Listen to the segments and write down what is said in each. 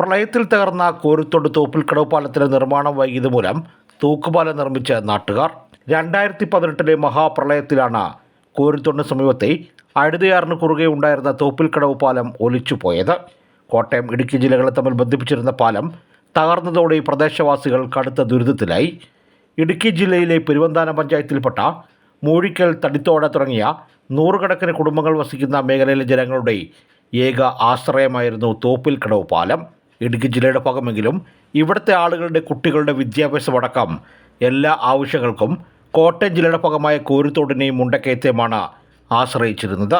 പ്രളയത്തിൽ തകർന്ന കോരുത്തോട് തോപ്പിൽക്കടവ് പാലത്തിന്റെ നിർമ്മാണം വൈകിയത് മൂലം തൂക്കുപാലം നിർമ്മിച്ച നാട്ടുകാർ രണ്ടായിരത്തി പതിനെട്ടിലെ മഹാപ്രളയത്തിലാണ് കോരുത്തോടിന് സമീപത്തെ അഴുതയാറിന് കുറുകെ ഉണ്ടായിരുന്ന തോപ്പിൽക്കടവ് പാലം ഒലിച്ചുപോയത് കോട്ടയം ഇടുക്കി ജില്ലകളെ തമ്മിൽ ബന്ധിപ്പിച്ചിരുന്ന പാലം തകർന്നതോടെ പ്രദേശവാസികൾ കടുത്ത ദുരിതത്തിലായി. ഇടുക്കി ജില്ലയിലെ പെരുവന്താനം പഞ്ചായത്തിൽപ്പെട്ട മൂഴിക്കൽ തടിത്തോട തുടങ്ങിയ നൂറുകണക്കിന് കുടുംബങ്ങൾ വസിക്കുന്ന മേഖലയിലെ ജനങ്ങളുടെ ഏക ആശ്രയമായിരുന്നു തോപ്പിൽക്കടവ് പാലം ഇടുക്കി ജില്ലയുടെ ഭാഗമെങ്കിലും ഇവിടുത്തെ ആളുകളുടെ കുട്ടികളുടെ വിദ്യാഭ്യാസമടക്കം എല്ലാ ആവശ്യങ്ങൾക്കും കോട്ടയം ജില്ലയുടെ ഭാഗമായ കോരുത്തോടിനെയും മുണ്ടക്കയത്തെയുമാണ് ആശ്രയിച്ചിരുന്നത്.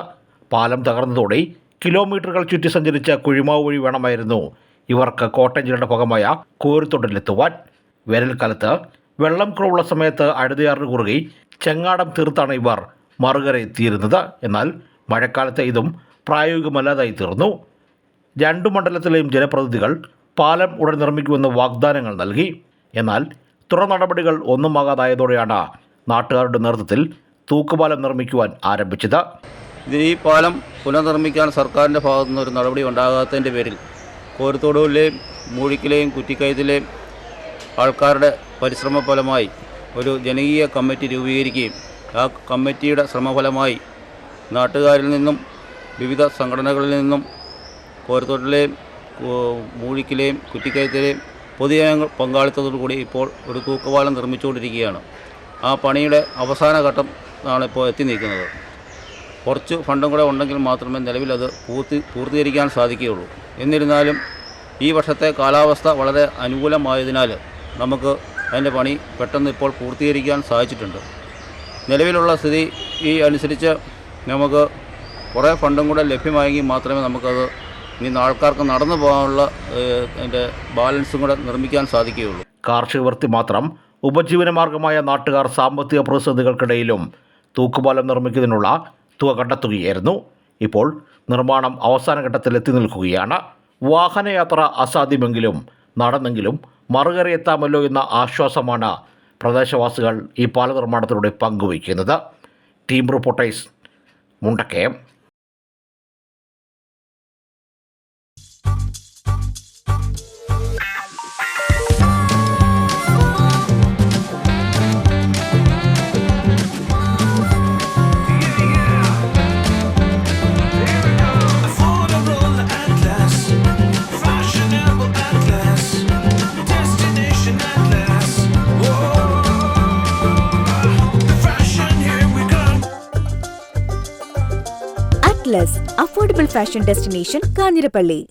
പാലം തകർന്നതോടെ കിലോമീറ്ററുകൾ ചുറ്റി സഞ്ചരിച്ച കുഴിമാവ് വഴി വേണമായിരുന്നു ഇവർക്ക് കോട്ടയം ജില്ലയുടെ ഭാഗമായ കോരുത്തോടിലെത്തുവാൻ. വേനൽക്കാലത്ത് വെള്ളം കുറവുള്ള സമയത്ത് അഴുതയാറിന് കുറുകെ ചെങ്ങാടം തീർത്താണ് ഇവർ മറുകര എത്തിയിരുന്നത് എന്നാൽ മഴക്കാലത്ത് ഇതും പ്രായോഗികമല്ലാതായി തീർന്നു. രണ്ടു മണ്ഡലത്തിലെയും ജനപ്രതിനിധികൾ പാലം ഉടൻ നിർമ്മിക്കുമെന്ന് വാഗ്ദാനങ്ങൾ നൽകി. എന്നാൽ തുടർ നടപടികൾ ഒന്നുമാകാതായതോടെയാണ് നാട്ടുകാരുടെ നേതൃത്വത്തിൽ തൂക്കുപാലം നിർമ്മിക്കുവാൻ ആരംഭിച്ചത്. ഇതിന് ഈ പാലം പുനർനിർമ്മിക്കാൻ സർക്കാരിന്റെ ഭാഗത്തു നിന്ന് ഒരു നടപടി ഉണ്ടാകാത്തതിന്റെ പേരിൽ കോരത്തോടുകളിലെയും മൂഴിക്കിലെയും കുറ്റിക്കയത്തിലെയും ആൾക്കാരുടെ പരിശ്രമ ഫലമായി ഒരു ജനകീയ കമ്മിറ്റി രൂപീകരിക്കുകയും ആ കമ്മിറ്റിയുടെ ശ്രമഫലമായി നാട്ടുകാരിൽ നിന്നും വിവിധ സംഘടനകളിൽ നിന്നും കോരത്തോട്ടിലെയും മൂഴിക്കിലെയും കുറ്റിക്കയത്തിലെയും പൊതുജന പങ്കാളിത്തത്തോടുകൂടി ഇപ്പോൾ ഒരു തൂക്കുപാലം നിർമ്മിച്ചുകൊണ്ടിരിക്കുകയാണ്. ആ പണിയുടെ അവസാന ഘട്ടം ആണ് ഇപ്പോൾ എത്തി നിൽക്കുന്നത്. കുറച്ച് ഫണ്ടും കൂടെ ഉണ്ടെങ്കിൽ മാത്രമേ നിലവിൽ അത് പൂർത്തി പൂർത്തീകരിക്കാൻ സാധിക്കുകയുള്ളൂ. എന്നിരുന്നാലും ഈ വർഷത്തെ കാലാവസ്ഥ വളരെ അനുകൂലമായതിനാൽ നമുക്ക് അതിന്റെ പണി പെട്ടെന്ന് ഇപ്പോൾ പൂർത്തീകരിക്കാൻ സാധിച്ചിട്ടുണ്ട്. നിലവിലുള്ള സ്ഥിതി ഈ അനുസരിച്ച് നമുക്ക് കുറേ ഫണ്ടും കൂടെ ലഭ്യമായെങ്കിൽ മാത്രമേ നമുക്കത് ഇനി ആൾക്കാർക്ക് നടന്നു പോകാനുള്ള അതിന്റെ ബാലൻസും കൂടെ നിർമ്മിക്കാൻ സാധിക്കുകയുള്ളൂ. കാർഷിക വൃത്തി മാത്രം ഉപജീവന മാർഗമായ നാട്ടുകാർ സാമ്പത്തിക പ്രതിസന്ധികൾക്കിടയിലും തൂക്കുപാലം നിർമ്മിക്കുന്നതിനുള്ള തുക കണ്ടെത്തുകയായിരുന്നു. ഇപ്പോൾ നിർമ്മാണം അവസാന എത്തി നിൽക്കുകയാണ്. വാഹനയാത്ര അസാധ്യമെങ്കിലും നടന്നെങ്കിലും മറുകര എത്താമല്ലോ എന്ന ആശ്വാസമാണ് പ്രദേശവാസികൾ ഈ പാല നിർമ്മാണത്തിലൂടെ പങ്കുവയ്ക്കുന്നത്. Team reporters Mundakayam. Atlas affordable fashion destination Kanjirappally